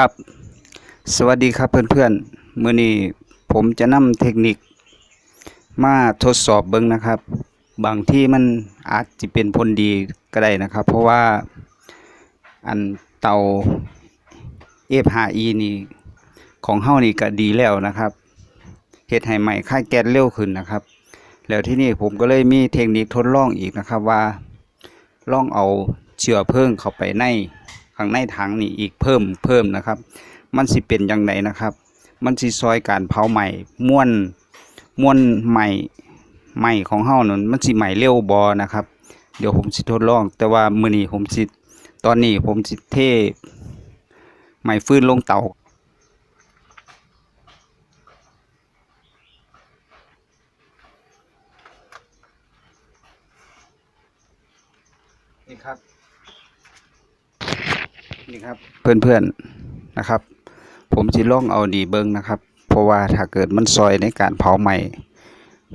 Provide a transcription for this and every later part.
กับสวัสดีครับเพื่อนๆมื้อนี้ผมจะนำเทคนิค มาทดสอบเบิ่งนะครับ บางที่มันอาจจะเป็นผลดีก็ได้นะครับ เพราะว่าอันเตา F5E นี่ของเฮานี่ก็ดีแล้วนะครับเฮ็ดให้ไหม้ค่าแก๊สเร็วขึ้นนะครับ แล้วที่นี่ผมก็เลยมีเทคนิคทดลองอีกนะครับว่าลองเอาเชื้อเพลิงเข้าไปใน ข้างในถังนี่อีกเพิ่มเพิ่มนะครับ มันสิเป็นอย่างไรนะครับ มันสิซอยการเผาไหม้ม่วนม่วนไหม้ไหม้ของเฮานั่นมันสิไหม้เร็วบ่นะครับ เดี๋ยวผมสิทดลอง แต่ว่ามือนี้ผมสิตอนนี้ผมสิเทไหม้ฟืนลงเตานี่ครับ นี่ครับเพื่อนๆนะครับ ผมจะล่องเอาดีเบิ้งนะครับ เพราะว่าถ้าเกิดมันซอยในการเผาไหม้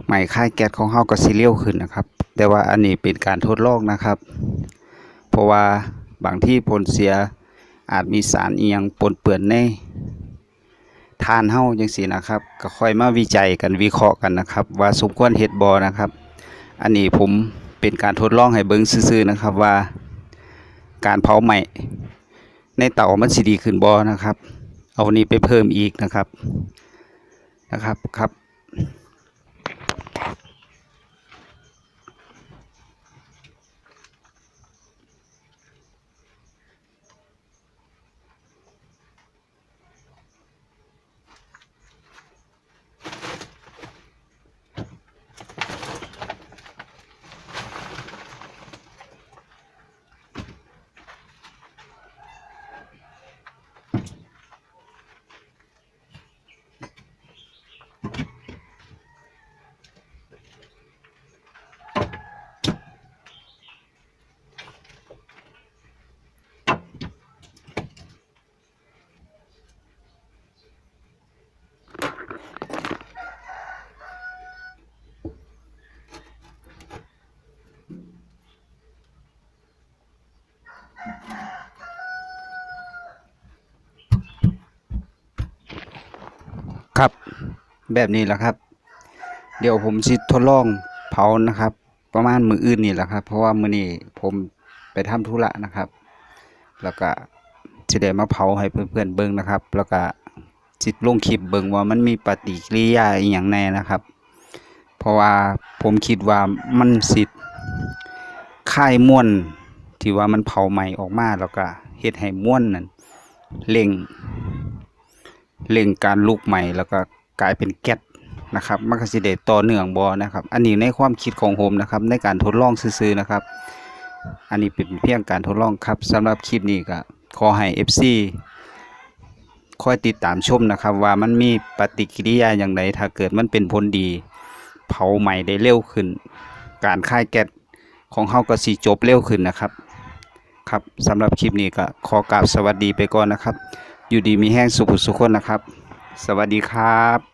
ไหม้ค่ายแก๊สของเฮาก็สิเร็วขึ้นนะครับ แต่ว่าอันนี้เป็นการทดลองนะครับ เพราะว่าบางที่ผลเสียอาจมีสารอียงปนเปื้อนในทานเฮาจังซี่นะครับ ก็ค่อยมาวิจัยกันวิเคราะห์กันนะครับ ว่าสมควรเฮ็ดบ่นะครับ อันนี้ผมเป็นการทดลองให้เบิ่งซื่อๆนะครับว่าการเผาไหม้ ในเต่ามันสีดีขึ้นบอนะครับ เอานี้ไปเพิ่มอีกนะครับนะครับครับ แบบนี้แหละครับ เดี๋ยวผมสิทดลองเผานะครับ ประมาณมืออื่นนี่แหละครับ เพราะว่ามือนี้ผมไปทำธุระนะครับ แล้วก็สิได้มาเผาให้เพื่อนๆเบิ่งนะครับ แล้วก็สิตลงคลิปเบิ่งว่ามันมีปฏิกิริยาอีหยังแน่นะครับ เพราะว่าผมคิดว่ามันสิค่ายม่วนที่ว่ามันเผาไหม้ออกมาแล้วก็เฮ็ดให้ม่วนนั่นเร่งเร่งการลุกใหม่แล้วก็ กลายเป็นแก๊สนะครับมันก็สิได้ต่อเนื่องบ่นะครับ อันนี้ในความคิดของผมนะครับ ในการทดลองซื่อๆนะครับ อันนี้เป็นเพียงการทดลองครับสำหรับคลิปนี้ก็ขอให้ FC คอยติดตามชมนะครับ ว่ามันมีปฏิกิริยาอย่างไรถ้าเกิดมันเป็นผลดี เผาใหม่ได้เร็วขึ้น การค่ายแก๊สของเฮาก็สิจบเร็วขึ้นนะครับครับสำหรับคลิปนี้ก็ขอกราบสวัสดีไปก่อนนะครับ อยู่ดีมีแห้งสุขสุขคนนะครับ สวัสดีครับ